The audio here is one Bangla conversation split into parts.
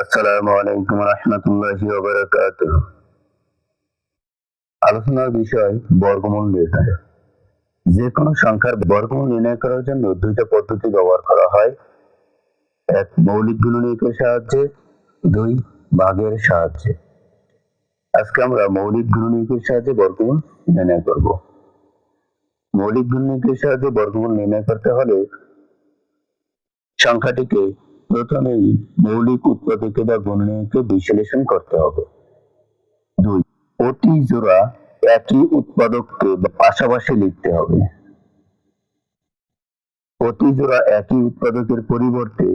আসসালামু আলাইকুম আলোচনার বিষয় বর্গমূল নির্ণয়। যে কোনো সংখ্যার বর্গমূল নির্ণয় করার জন্য দুইটা পদ্ধতি ব্যবহার করা হয়। এক, মৌলিক গুণনীয়কের সাহায্যে, দুই, ভাগের সাহায্যে। আজকে আমরা মৌলিক গুণনীয়কের সাহায্যে বর্গমূল নির্ণয় করব। মৌলিক গুণনীয়কের সাহায্যে বর্গমূল নির্ণয় করতে হলে সংখ্যাটিকে প্রথমেই মৌলিক উৎপাদকে বা গুণনীয়কে বিশ্লেষণ করতে হবে। দুই প্রতি জোড়া একই উৎপাদককে পাশাপাশি লিখতে হবে। প্রতি জোড়া একই উৎপাদকের পরিবর্তে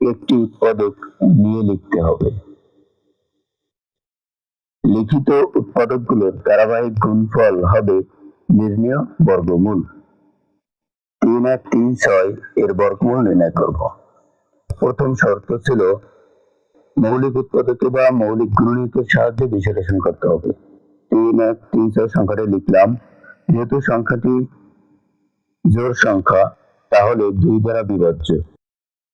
একটি উৎপাদক নিয়ে লিখতে হবে। লিখিত উৎপাদকগুলোর ধারাবাহিক গুণফল হবে নির্ণয় বর্গমূল। তিন এক তিন ছয় এর বর্গমূল নির্ণয় করব। প্রথম শর্ত ছিল মৌলিক উৎপাদকে বা মৌলিক গুণনীয়কের সাহায্যে বিশ্লেষণ করতে হবে। তিন এক তিন ছয় সংখ্যাটি লিখলাম। যেহেতু সংখ্যাটি জোড় সংখ্যা, তাহলে দুই দ্বারা বিভাজ্য।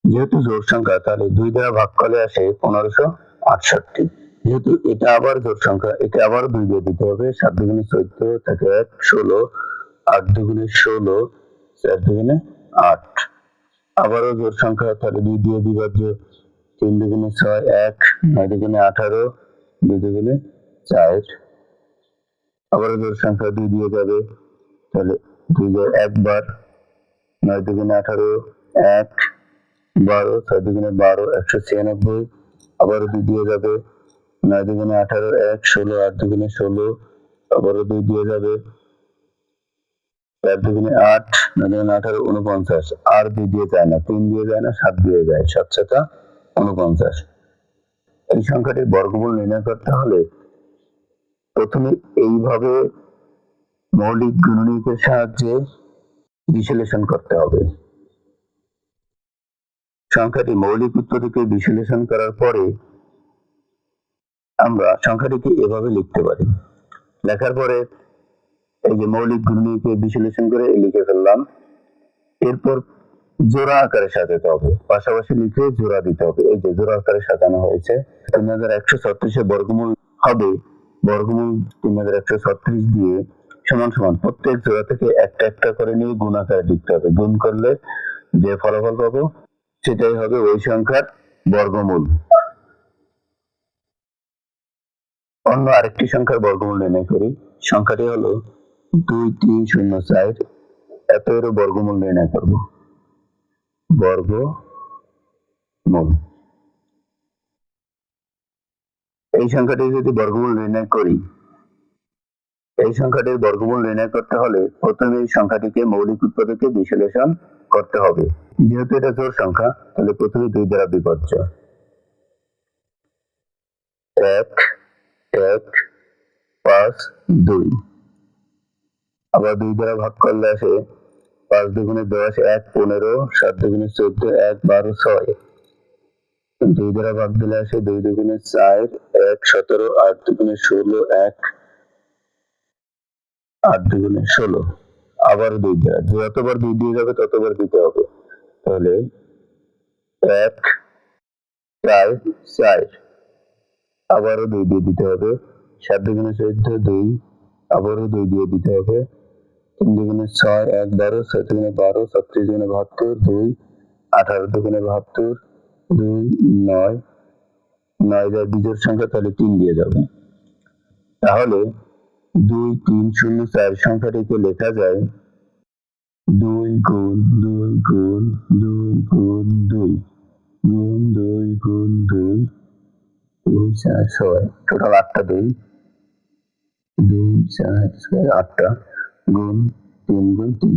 যেহেতু জোড় সংখ্যা, তাহলে দুই দ্বারা ভাগ করলে আসে পনেরোশো আটষট্টি। যেহেতু এটা আবার জোড় সংখ্যা, এটা আবার দুই দিয়ে দিতে হবে। সাত দুগুণে চোদ্দ থাকে এক, ষোলো। আট দুগুণে ষোলো, চার দুগুণে আট। আবারও জোড় সংখ্যা তাহলে দুই দিয়ে বিভাজ্য তিন দুগুণে ছয়, এক, নয় দুগুণে আঠারো, দুই দুগুণে চার। আবারও জোড় সংখ্যা দুই দিয়ে যাবে, তাহলে দুই দিয়ে একবার নয় দুগুণে আঠারো, এক, বারো, ছয় দুগুণে বারো, একশো ছিয়ানব্বই। আবারও দুই দিয়ে যাবে, নয় দুগুণে আঠারো, এক, ষোলো, আট দুগুণে ষোলো। আবারও দুই দিয়ে যাবে আট আঠারো উনপঞ্চাশ আর দুই দিয়ে যায় না, তিন দিয়ে যায় না, সাত দিয়ে যায় সাত সাতা উনপঞ্চাশ এই সংখ্যাটির বর্গমূল নির্ণয় করতে হলে প্রথমে এইভাবে মৌলিক গুণনীয়কের সাহায্যে বিশ্লেষণ করতে হবে। সংখ্যাটি মৌলিক উৎপাদকে বিশ্লেষণ করার পরে আমরা সংখ্যাটিকে এভাবে লিখতে পারি। লেখার পরে এই যে মৌলিক গুণনীয়কে বিশ্লেষণ করে লিখে ফেললাম। এরপর জোড়া আকারে সাজাতে হবে। পাশাপাশি লিখে জোড়া দিতে হবে। এই যে জোড়া আকারে সাজানো হয়েছে, তিন হাজার একশো ছত্রিশের বর্গমূল হবে। বর্গমূল তিন হাজার একশো ছত্রিশ দিয়ে সমান সমান প্রত্যেক জোড়া থেকে একটা একটা করে নিয়ে গুণ আকারে লিখতে হবে। গুণ করলে যে ফলাফল পাবো সেটাই হবে ওই সংখ্যার বর্গমূল। অন্য আরেকটি সংখ্যার বর্গমূল নির্ণয় করি। সংখ্যাটি হলো দুই তিন শূন্য চার। এত বর্গমূল নির্ণয় করব। বর্গমূল এই সংখ্যাটি যদি বর্গমূল নির্ণয় করি, এই সংখ্যাটির বর্গমূল নির্ণয় করতে হলে প্রথমে এই সংখ্যাটিকে মৌলিক উৎপাদকে বিশ্লেষণ করতে হবে। যেহেতু এটা জোড় সংখ্যা, তাহলে প্রথমে দুই দ্বারা বিভাজ্য এক এক, পাঁচ, দুই। আবার দুই দ্বারা ভাগ করলে আসে পাঁচ দুগুণে দশ, এক পনেরো, সাত দুগুণে চোদ্দ, এক বারো, ছয়। দুই দ্বারা ভাগ দিলে আসে দুই দুগুণে চার, এক সতেরো, আট দুগুণে ষোলো, এক, আট দুগুণে ষোলো। আবার দুই দ্বারা। যতবার দুই দিয়ে যাবে ততবার দিতে হবে। তাহলে এক, চার চার। আবারও দুই দিয়ে দিতে হবে। সাত দুগুণে চোদ্দ, দুই। আবারও দুই দিয়ে দিতে হবে। দুগুণে ছয় এক বারো, ছয় দুগুণে বারো, ছত্রিশ দুগুণে বাহাত্তর, দুই আঠারো দুগুণে বাহাত্তর, দুই নয়। নয় যায় সংখ্যা, তাহলে তিন দিয়ে যাবে। তাহলে দুই তিন শূন্য চার সংখ্যাটিকে লেখা যায় দুই গুণ দুই গুণ দুই গুণ দুই। গুণ দুই গুণ, দুই। দুই চার, ছয়। টোটাল আটটা, দুই। দুই চার, ছয়, আটটা। গুণ তিন গুণ তিন।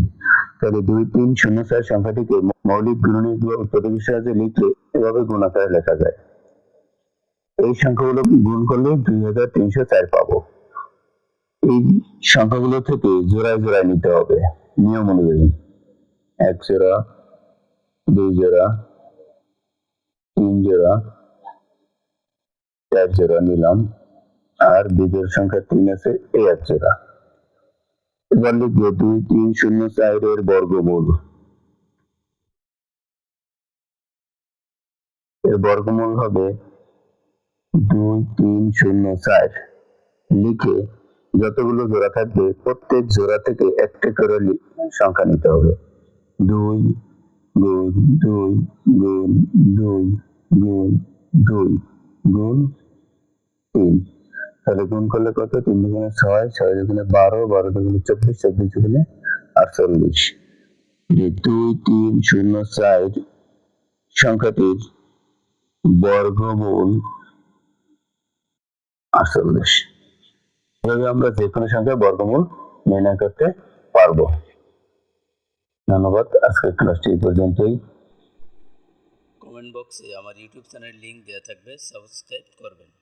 তাহলে দুই তিন শূন্য চার সংখ্যাটিকে মৌলিক গুণনীয়ক বা উৎপাদকের সাহায্যে লিখলে এভাবে গুণ আকারে লেখা যায়। এই সংখ্যাগুলো গুণ করলে দুই হাজার তিনশো চার পাবো। এই সংখ্যাগুলো থেকে জোড়ায় জোড়ায় নিতে হবে। নিয়ম অনুযায়ী। এক জোড়া, দুই জোড়া, তিন জোড়া, চার জোড়া নিলাম। আর বিজোড় সংখ্যা তিন আছে, এই এক জোড়া। এবার লিখব দুই তিন শূন্য চারের বর্গমূল। এর বর্গমূল হবে দুই তিন শূন্য চার। লিখে যতগুলো জোড়া থাকবে, প্রত্যেক জোড়া থেকে একটা করে সংখ্যা নিতে হবে। দুই, গুণ দুই গুণ দুই গুণ দুই, গুণ, তিন। তাহলে গুণ করলে কত? তিন দুগুণে ছয় ছয় দুগুণে বারো বারো দুগুণে চব্বিশ চব্বিশ দুগুণে আটচল্লিশ। যে দুই, তিন, শূন্য, চার সংখ্যাটির বর্গমূল আটচল্লিশ। এভাবে আমরা যে কোনো সংখ্যার বর্গমূল নির্ণয় করতে পারব। ধন্যবাদ। আজকের ক্লাসটি এই পর্যন্তই। কমেন্ট বক্সে আমার ইউটিউব চ্যানেলের লিংক দেওয়া থাকবে, সাবস্ক্রাইব করবেন।